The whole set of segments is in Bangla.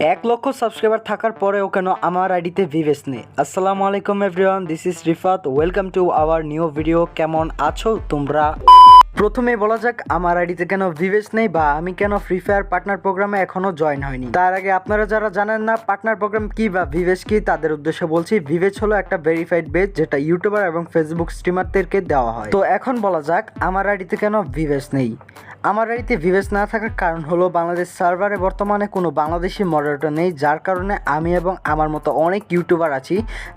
এক লক্ষ সাবস্ক্রাইবার থাকার পরেও কেন আমার আইডিতে ভিভেস নেই? আসসালামু আলাইকুম everyone this is Rifat welcome to our new video কেমন আছো তোমরা? প্রথমে বলা যাক, আমার আইডিতে কেন ভিভেস নেই বা আমি কেন ফ্রি ফায়ার পার্টনার প্রোগ্রামে এখনও জয়েন হয়নি। তার আগে আপনারা যারা জানেন না পার্টনার প্রোগ্রাম কি বা ভিভেস কি, তাদের উদ্দেশ্যে বলছি ভিভেস হলো একটা ভেরিফাইড বেজ যেটা ইউটিউবার এবং ফেসবুক স্ট্রিমারদেরকে দেওয়া হয়। তো এখন বলা যাক, আমার আইডিতে কেন ভিভেস নেই? আমার আইডিতে ভিভেস না থাকার কারণ হলো, বাংলাদেশ সার্ভারে বর্তমানে কোনো বাংলাদেশি মডারেটর নেই, যার কারণে আমি এবং আমার মতো অনেক ইউটিউবার আছি,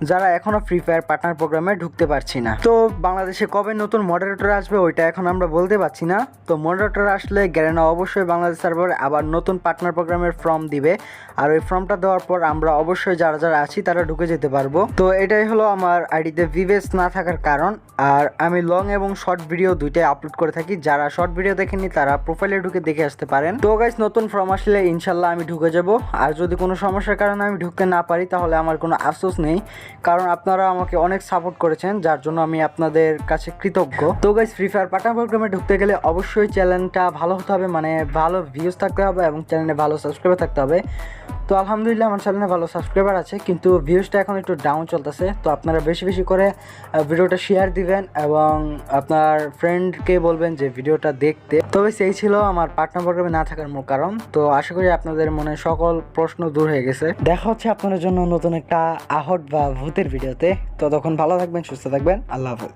যারা এখনও ফ্রি ফায়ার পার্টনার প্রোগ্রামে ঢুকতে পারছি না। তো বাংলাদেশে কবে নতুন মডারেটর আসবে, ওইটা এখন আমরা বলতে পারছি না। তো মডারেটর আসলে গ্যারেনা অবশ্যই বাংলাদেশ সার্ভারে আবার নতুন পার্টনার প্রোগ্রামের ফর্ম দিবে। আর ওই ফর্মটা দেওয়ার পর আমরা অবশ্যই যারা যারা আছি, তারা ঢুকে যেতে পারব। তো এটাই হলো আমার আইডিতে ভিভেস না থাকার কারণ। আর আমি লং এবং শর্ট ভিডিও দুইটাই আপলোড করে থাকি। যারা শর্ট ভিডিও দেখেনি তারা প্রোফাইলে ঢুকে দেখে আসতে পারেন। তো গাইস নতুন ফর্ম আসলে ইনশাল্লাহ আমি ঢুকে যাব। আর যদি কোনো সমস্যার কারণে আমি ঢুকতে না পারি, তাহলে আমার কোনো আফসোস নেই। কারণ আপনারা আমাকে অনেক সাপোর্ট করেছেন, যার জন্য আমি আপনাদের কাছে কৃতজ্ঞ। তো গাইস ফ্রি ফায়ার পার্টনার প্রোগ্রামে ঢুকতে গেলে অবশ্যই চ্যানেলটা ভালো হতে হবে মানে ভালো ভিউজ থাকতে হবে এবং চ্যানেলে ভালো সাবস্ক্রাইবার থাকতে হবে। তো আলহামদুলিল্লাহ আমার চ্যানেলে ভালো সাবস্ক্রাইবার আছে, কিন্তু ভিউজটা এখন একটু ডাউন চলতেছে। তো আপনারা বেশি বেশি করে ভিডিওটা শেয়ার দিবেন এবং আপনার ফ্রেন্ডকে বলবেন যে ভিডিওটা দেখতে। তবে সেই ছিল আমার পার্টনার প্রোগ্রামে না থাকার মূল কারণ। তো আশা করি আপনাদের মনে সকল প্রশ্ন দূর হয়ে গেছে। দেখা হচ্ছে আপনাদের জন্য নতুন একটা আহট বা ভূতের ভিডিওতে ততক্ষণ ভালো থাকবেন, সুস্থ থাকবেন, আল্লাহ হাফেজ।